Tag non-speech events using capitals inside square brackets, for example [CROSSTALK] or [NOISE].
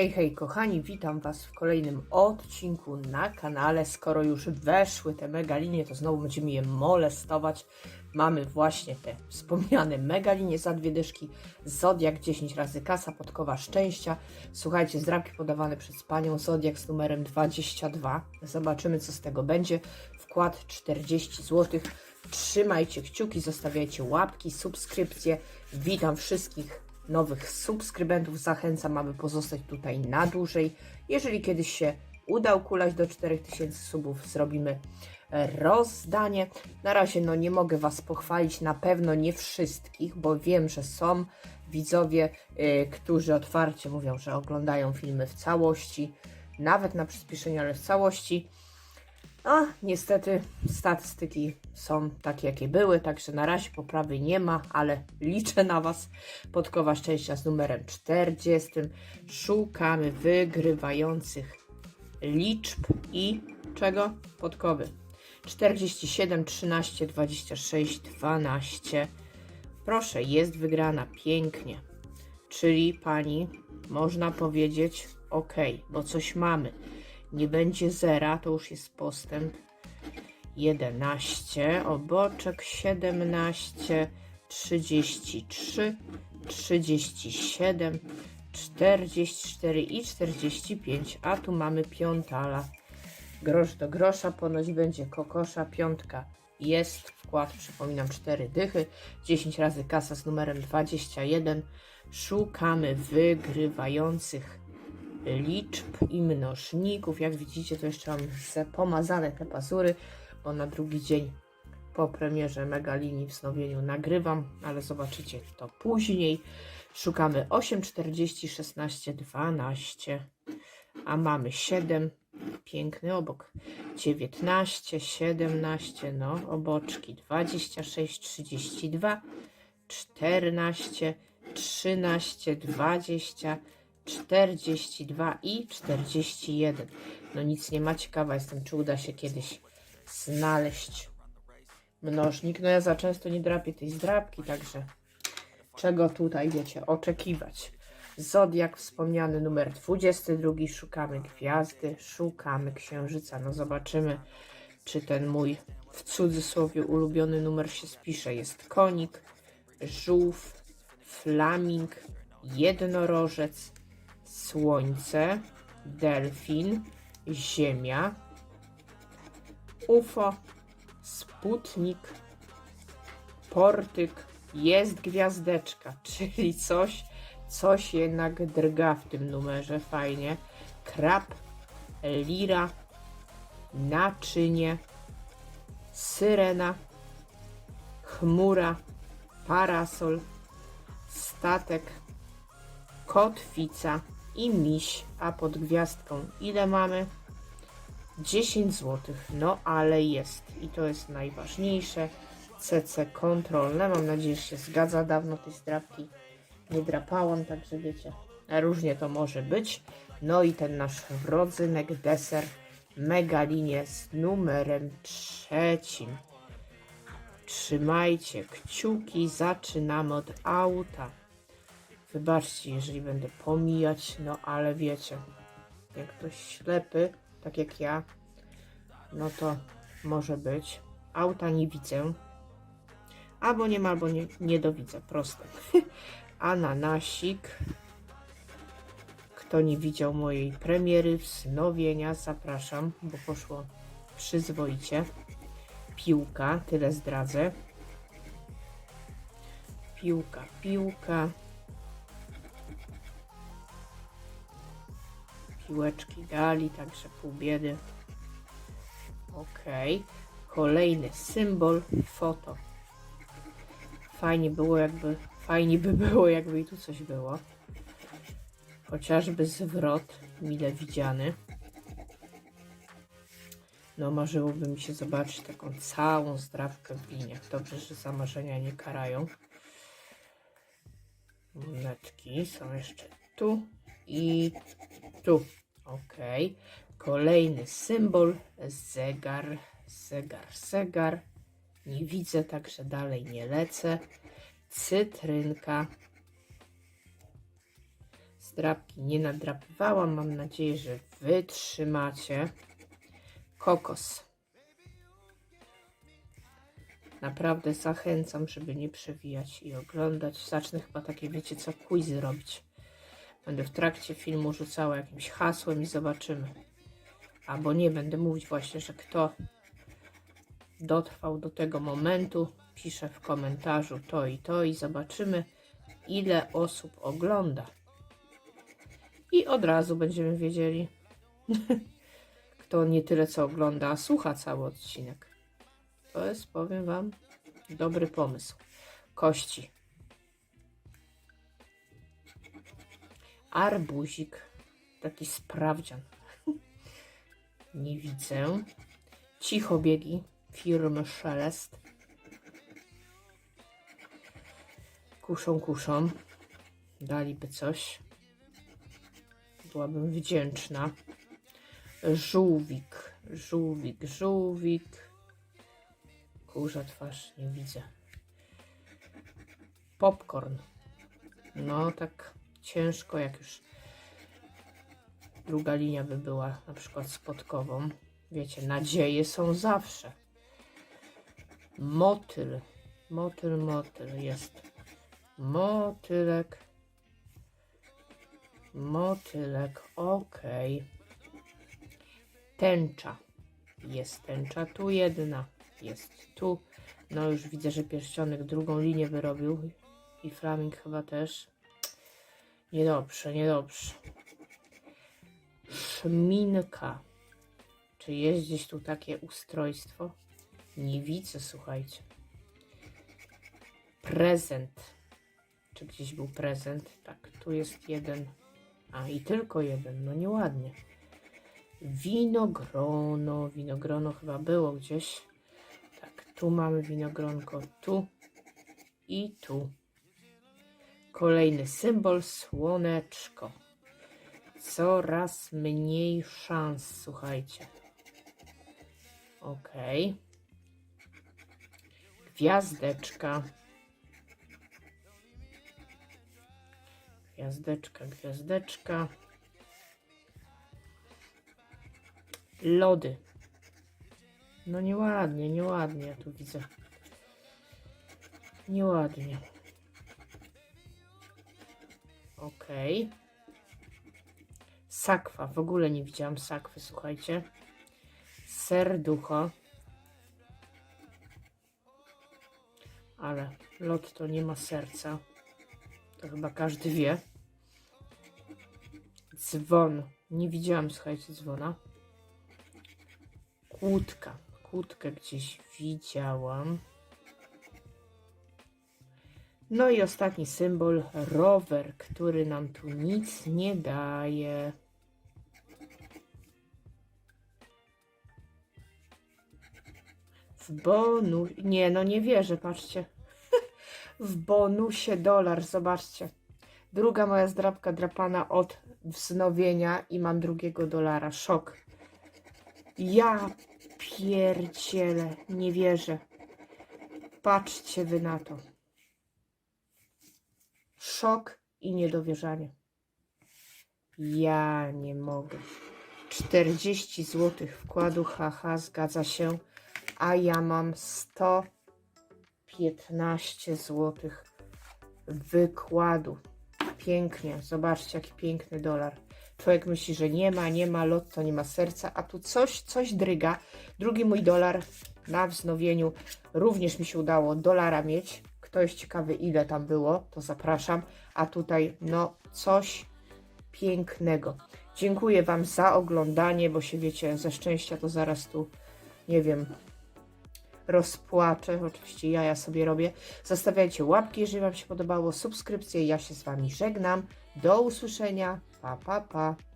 Hej, hej, kochani, witam Was w kolejnym odcinku na kanale. Skoro już weszły te megalinie, to znowu będziemy je molestować. Mamy właśnie te wspomniane megalinie za dwie dyszki, Zodiak 10 razy kasa, podkowa szczęścia. Słuchajcie, zdrabki podawane przez panią Zodiak z numerem 22. Zobaczymy, co z tego będzie. Wkład 40 zł. Trzymajcie kciuki, zostawiajcie łapki, subskrypcje. Witam wszystkich nowych subskrybentów. Zachęcam, aby pozostać tutaj na dłużej. Jeżeli kiedyś się uda ukulać do 4000 subów, zrobimy e, rozdanie. Na razie no nie mogę Was pochwalić, na pewno nie wszystkich, bo wiem, że są widzowie, y, którzy otwarcie mówią, że oglądają filmy w całości, nawet na przyspieszeniu, ale w całości. A niestety statystyki są takie, jakie były, także na razie poprawy nie ma, ale liczę na Was. Podkowa szczęścia z numerem 40. Szukamy wygrywających liczb i czego? Podkowy. 47, 13, 26, 12. Proszę, jest wygrana pięknie. Czyli pani, można powiedzieć, ok, bo coś mamy nie będzie zera, to już jest postęp. 11, oboczek 17, 33, 37, 44 i 45, a tu mamy piątala. Grosz do grosza, ponoć będzie kokosza, piątka jest, wkład, przypominam, 4 dychy, 10 razy kasa z numerem 21. Szukamy wygrywających liczb i mnożników. Jak widzicie, to jeszcze mam pomazane te pazury, bo na drugi dzień po premierze Megalini wznowieniu nagrywam, ale zobaczycie to później. Szukamy 8, 40, 16, 12, a mamy 7. Piękny obok. 19, 17, no, oboczki 26, 32, 14, 13, 20, 42 i 41. No nic nie ma, ciekawa jestem, czy uda się kiedyś znaleźć mnożnik. No ja za często nie drapię tej zdrabki, także czego tutaj, wiecie, oczekiwać. Zodiak wspomniany numer 22, szukamy gwiazdy, szukamy księżyca. No zobaczymy, czy ten mój w cudzysłowie ulubiony numer się spisze. Jest konik, żółw, flaming, jednorożec, Słońce, Delfin, Ziemia, UFO, Sputnik, Portyk, jest gwiazdeczka, [LAUGHS] czyli coś, coś jednak drga w tym numerze, fajnie. Krab, Lira, Naczynie, Syrena, Chmura, Parasol, Statek, Kotwica, i miś, a pod gwiazdką ile mamy? 10 zł. No ale jest i to jest najważniejsze. CC kontrolne. Mam nadzieję, że się zgadza. Dawno tej zdrapki nie drapałam, także wiecie, różnie to może być. No i ten nasz rodzynek deser Megalinie z numerem trzecim. Trzymajcie kciuki, zaczynamy od auta. Wybaczcie, jeżeli będę pomijać, no ale wiecie, jak ktoś ślepy, tak jak ja, no to może być. Auta nie widzę. Albo nie ma, albo nie, nie dowidzę. Proste. [LAUGHS] Ananasik. Kto nie widział mojej premiery, wznowienia, zapraszam, bo poszło przyzwoicie. Piłka, tyle zdradzę. Piłka, piłka. Piłeczki dali, także pół biedy. Ok. Kolejny symbol, foto. Fajnie było jakby, fajnie by było jakby i tu coś było. Chociażby zwrot, mile widziany. No marzyłoby mi się zobaczyć taką całą zdrawkę w liniach. Dobrze, że zamarzenia nie karają. Monetki są jeszcze tu i tu. Ok. Kolejny symbol. Zegar, zegar, zegar. Nie widzę, także dalej nie lecę. Cytrynka. Zdrabki nie nadrapywałam. Mam nadzieję, że wytrzymacie. Kokos. Naprawdę zachęcam, żeby nie przewijać i oglądać. Zacznę chyba takie, wiecie co, quizy robić. Będę w trakcie filmu rzucała jakimś hasłem i zobaczymy. Albo nie, będę mówić właśnie, że kto dotrwał do tego momentu, pisze w komentarzu to i to i zobaczymy, ile osób ogląda. I od razu będziemy wiedzieli, [LAUGHS] kto nie tyle co ogląda, a słucha cały odcinek. To jest, powiem Wam, dobry pomysł. Kości. Arbuzik. Taki sprawdzian. [LAUGHS] Nie widzę. Cichobiegi firmy Szelest. Kuszą, kuszą. Daliby coś. Byłabym wdzięczna. Żółwik, żółwik, żółwik. Kurza twarz, nie widzę. Popcorn. No tak ciężko, jak już druga linia by była na przykład spotkową. Wiecie, nadzieje są zawsze. Motyl. Motyl, motyl jest. Motylek. Motylek, okej. Tęcza. Jest tęcza, tu jedna. Jest tu. No już widzę, że pierścionek drugą linię wyrobił. I flaming chyba też. Niedobrze, niedobrze. Szminka. Czy jest gdzieś tu takie ustrojstwo? Nie widzę, słuchajcie. Prezent. Czy gdzieś był prezent? Tak, tu jest jeden. A i tylko jeden, no nieładnie. Winogrono. Winogrono chyba było gdzieś. Tak, tu mamy winogronko, tu i tu. Kolejny symbol słoneczko. Coraz mniej szans, słuchajcie. Ok. Gwiazdeczka. Gwiazdeczka, gwiazdeczka. Lody. No nieładnie, nieładnie, ja tu widzę. Nieładnie. Okej. Sakwa. W ogóle nie widziałam sakwy, słuchajcie. Serducho. Ale lot to nie ma serca. To chyba każdy wie. Dzwon. Nie widziałam, słuchajcie, dzwona. Kłódka. Kłódkę gdzieś widziałam. No i ostatni symbol, rower, który nam tu nic nie daje. W bonu... Nie, no nie wierzę, patrzcie. [LAUGHS] w bonusie dolar, zobaczcie. Druga moja zdrabka drapana od wznowienia i mam drugiego dolara. Szok. Ja pierdzielę, nie wierzę. Patrzcie wy na to. Szok i niedowierzanie. Ja nie mogę. 40 zł wkładu, haha, zgadza się. A ja mam 115 zł wykładu. Pięknie, zobaczcie jaki piękny dolar. Człowiek myśli, że nie ma, nie ma lotto, nie ma serca, a tu coś, coś dryga. Drugi mój dolar na wznowieniu również mi się udało dolara mieć. Kto jest ciekawy, ile tam było, to zapraszam. A tutaj, no, coś pięknego. Dziękuję Wam za oglądanie, bo się wiecie, ze szczęścia to zaraz tu, nie wiem, rozpłaczę. Oczywiście ja, ja sobie robię. Zostawiajcie łapki, jeżeli Wam się podobało, subskrypcje. Ja się z Wami żegnam. Do usłyszenia. Pa, pa, pa.